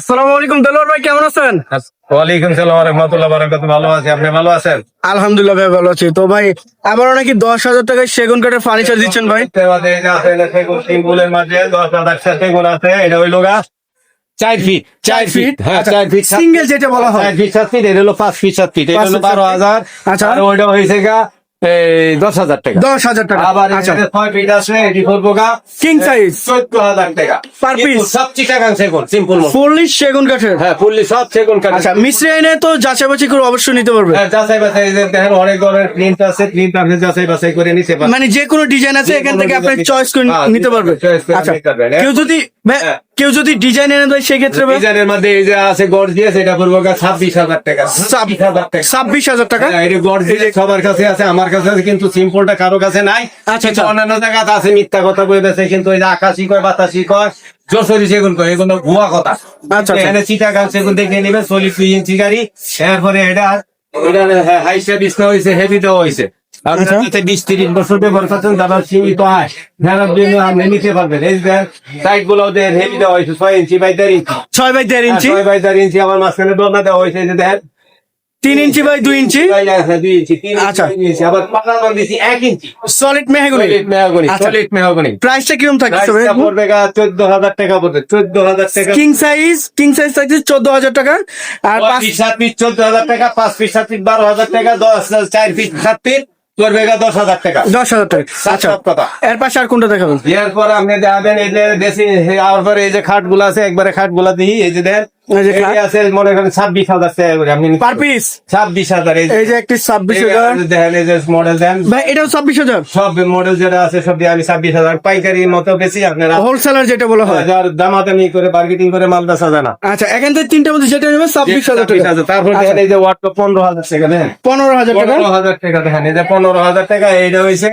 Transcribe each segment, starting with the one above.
আসসালামু আলাইকুম দেলোয়ার ভাই কেমন আছেন? ওয়ালাইকুম সালাম রহমতুল্লাহ বারাকাত। ভালো আছি আপনি ভালো আছেন? আলহামদুলিল্লাহ ভাই ভালো আছি। তো ভাই আবারও নাকি দশ হাজার টাকায় সেগুন কাঠের ফার্নিচার দিচ্ছেন ভাই? এটা সেগুন সিম্বলের মাঝে দশ হাজার সেগুন আছে এটা হইল গা চার ফিট চার ফিট হ্যাঁ চার ফিট সিঙ্গেল যেটা বলা হয়। চার ফিট সাত ফিট এটা হলো পাঁচ ফিট সাত ফিট এটা হলো বারো হাজার। আচ্ছা। আর ওইটা হয়েছে গা দশ হাজার টাকা। দশ হাজার টাকা। আবার আচ্ছা। ছয় ফিট আছে এটি করব গা কিং সাইজ চোদ্দ হাজার টাকা। কিন্তু piece? সব চিটাগাং সেগুন সিম্পল ফুললি সেগুন কাঠের? হ্যাঁ ফুললি সব সেগুন কাঠ আচ্ছা মিস্ত্রি আইনে তো যাচাই বাছাই করে অবশ্যই নিতে পারবে। হ্যাঁ, যাচাই বাছাই দেখেন অনেক ধরনের প্রিন্ট আছে প্রিন্ট আপনি যাচাই বাছাই করে নিতে পারেন মানে যে কোনো ডিজাইন আছে এখান থেকে আপনি চয়েস করে হ্যাঁ, নিতে পারবে। আচ্ছা পারবেন। কেউ যদি। কেউ যদি ডিজাইন এনে দেয় সেক্ষেত্রে ডিজাইনের মধ্যে এই যে আছে গর্জিয়াস এটা পড়ব ছাব্বিশ হাজার টাকা। ছাব্বিশ হাজার টাকা। ছাব্বিশ হাজার টাকা? হ্যাঁ, এটা গর্জিয়াস সবার কাছে আছে আমার কাছে আছে কিন্তু সিম্পলটা কারও কাছে নাই। আচ্ছা, আচ্ছা। অন্যান্য জায়গাতে আছে মিথ্যা কথা বলে বেছে কিন্তু ওই যে আকাশি কয় বাতাসি কয় যশোরী সেগুন কয় এগুলো ভুয়া কথা। আচ্ছা। এখানে চিটাগাং সেগুন দেখে নেবে চল্লিশ ইঞ্চি গাড়ি। এরপরে এটা এটা হাইসা বিছনা হয়েছে হেভি দেওয়া হয়েছে। আচ্ছা। বিশ তিরিশ বছর ব্যবহার করছেন সীমিত জন্য আপনি নিতে পারবেন। এই সাইডগুলো হেভি দেওয়া হয়েছে ছয় ইঞ্চি বাই দেড় ইঞ্চি। ছয় বাই দেড় ইঞ্চি? ছয় বাই ইঞ্চি আমার মাঝখানে দোলনা দেওয়া হয়েছে যে দেখেন। তিন ইঞ্চি বাই দুই ইঞ্চি? দুই ইঞ্চি আচ্ছা। আচ্ছা আবার পাকা দিছি এক ইঞ্চি। Solid mahogany? মেহগনি আচ্ছা। Solid mahogany. প্রাইসটা কীরকম থাকছে পড়বে গা চোদ্দ হাজার টাকা পড়বে চোদ্দ হাজার টাকা। কিং সাইজ কিং সাইজ থাকছে চোদ্দ হাজার টাকা। আর পাঁচ ফিট সাত ফিট চোদ্দ হাজার টাকা পাঁচ ফিট সাত ফিট বারো হাজার টাকা দশ চার ফিট সাত ফিট দশ হাজার টাকা। দশ হাজার টাকা। আচ্ছা কথা। এর পাশে আর কোনটা দেখাবেন? এরপর আপনি দেখাবেন এই যে বেশি এই যে খাটগুলো আছে একবারে খাটগুলা দিই এই যে দেন এই যে খাট। আছে করেন ছাব্বিশ হাজার টাকা করে আপনি পার পিস ছাব্বিশ হাজার এই এই যে একটি ছাব্বিশ হাজার। দেখেন এই যে মডেল দেন। ভাই এটাও ছাব্বিশ হাজার? সব মডেল যেটা আছে সব আমি ছাব্বিশ হাজার। পাইকারি মতো বেশি আপনারা হোলসেলার যেটা বলা হয়। দামাদামি করে মার্কেটিং করে মাল বেচা যায় না। আচ্ছা এখান থেকে মধ্যে যেটা নেবে ছাব্বিশ হাজার টাকা। তারপর দেখেন এই যে ওয়াট পনেরো হাজার টাকা দেখেন। পনেরো হাজার টাকা। পনেরো হাজার টাকা দেখেন এই যে পনেরো হাজার টাকা এইটা হয়েছে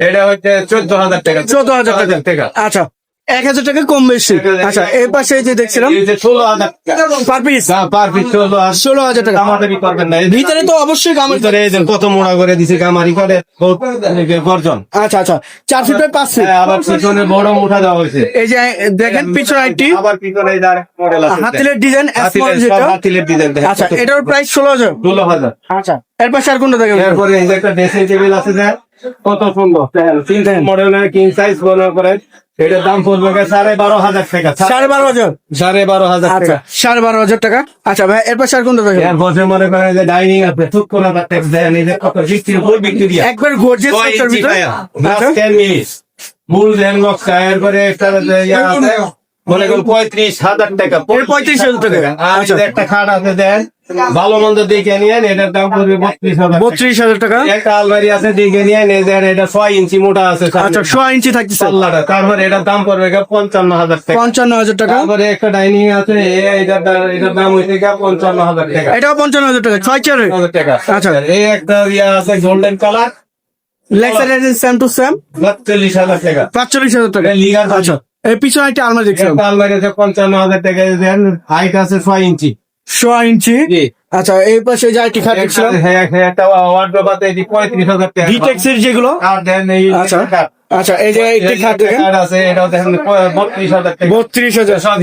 এটা হচ্ছে চোদ্দ হাজার টাকা। চোদ্দ হাজার টাকা। আচ্ছা এক হাজার টাকা কম বেশি। আচ্ছা এর পাশে এই যে দেখছিলাম ষোলো হাজার টাকা। পার পিস পার পিস ষোলো হাজার। টাকা। দামাদামি করবেন না। ভিতরে তো অবশ্যই গামের। ভিতরে কত মোড়া করে দিছে কামারি করে গর্জন। আচ্ছা আচ্ছা চার ফিট পাঁচ ফিট হ্যাঁ, আবার পিছনে বড় মুঠা দেওয়া হয়েছে। এই যে দেখেন পিছনে আইটি আবার পিছনে মডেল আছে। হাতিলের ডিজাইন হাতিলের ডিজাইন আচ্ছা এটার প্রাইস ষোলো হাজার। ষোলো হাজার। আচ্ছা এর পাশে আর কোনটা দেখেন এরপরে একটা ড্রেসিং টেবিল আছে কত সুন্দর। তিন মডেলের কিং সাইজ মনে করেন এটার দাম পড়বে সাড়ে বারো হাজার টাকা। সাড়ে বারো হাজার? সাড়ে বারো হাজার আচ্ছা টাকা। সাড়ে বারো হাজার টাকা? আচ্ছা ভাই এর পাশে আর কোনটা দেখেন? এরপরে মনে করেন যে ডাইনিং আছে থুক করে ট্যাক্স কত বিক্রি দিয়া। একবার গর্জিয়াস ছয় স্ট্রাকচার ইঞ্চি ভিতরে। পায়া, মাছ 10 মিনিট। মূল দেন এরপরে একটা মনে করুন পঁয়ত্রিশ হাজার টাকা এর 35,000 টাকা। আর আচ্ছা। একটা খাট আছে দেন ভালো মন্দ দেখে নিয়েন এটার দাম পড়বে বত্রিশ হাজার টাকা। বত্রিশ হাজার টাকা? একটা আলমারি আছে দেখে নিয়েন এই এটা ছয় ইঞ্চি মোটা আছে আচ্ছা ছয় ইঞ্চি থাকতেছে। পাল্লাটা তারপরে এটার দাম পড়বে পঞ্চান্ন হাজার টাকা। পঞ্চান্ন হাজার টাকা? তারপরে একটা ডাইনিং আছে এটার এটার দাম হয়েছে পঞ্চান্ন হাজার টাকা। এটাও পঞ্চান্ন হাজার টাকা ছয় চারে হাজার টাকা। আচ্ছা। এই একটা ইয়া আছে গোল্ডেন কালার লেক্সার সেম টু সেম হাজার টাকা। পাঁচচল্লিশ হাজার টাকা। লিগার আচ্ছা। এই পিছনে একটা আলমারি দেখছিলাম। আলমারি আছে, পঞ্চান্ন হাজার টাকা, দেন হাইট আছে ছয় ইঞ্চি। ইঞ্চি। আচ্ছা এই পাশে যে খাট দেখছিলাম। হ্যাঁ হ্যাঁ যেগুলো। আর দেন এই আচ্ছা আচ্ছা এই যে একটি খাট দেখেন। আছে এটাও দেখেন বত্রিশ হাজার বত্রিশ সব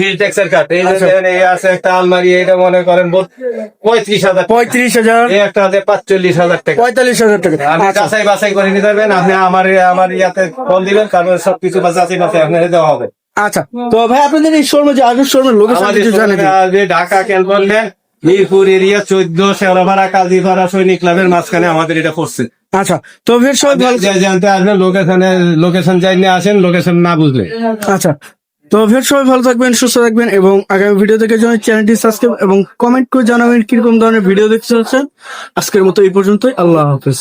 এই আচ্ছা। দেখেন এই আছে একটা আলমারি এটা মনে করেন পঁয়ত্রিশ হাজার পঁয়ত্রিশ হাজার। এই একটা আছে পাঁচচল্লিশ হাজার টাকা। পঁয়তাল্লিশ হাজার টাকা। আপনি আচ্ছা। যাচাই বাছাই করে নিতে পারবেন আপনি আমার আমার ইয়াতে কল দিবেন কারণ সবকিছু বা যাচাই বাছাই আপনার দেওয়া হবে। আচ্ছা তো ভাই আপনাদের এই শোরুমে যে আগের শোরুমের লোকেশন কিছু জানেন ঢাকা কেন মিরপুর এরিয়া চোদ্দ শেওড়াপাড়া কাজীপাড়া সৈনিক ক্লাবের মাঝখানে আমাদের এটা পড়ছে আচ্ছা তো ফের সবাই ভালো যে জানতে আসবেন লোকেশনে আসেন লোকেশন না বুঝলে। আচ্ছা তো ফের সবাই ভালো থাকবেন সুস্থ থাকবেন এবং আগামী ভিডিও থেকে জন্য চ্যানেলটি সাবস্ক্রাইব এবং কমেন্ট করে জানাবেন কীরকম ধরনের ভিডিও দেখতে চাচ্ছেন। আজকের মতো এই পর্যন্তই আল্লাহ হাফেজ।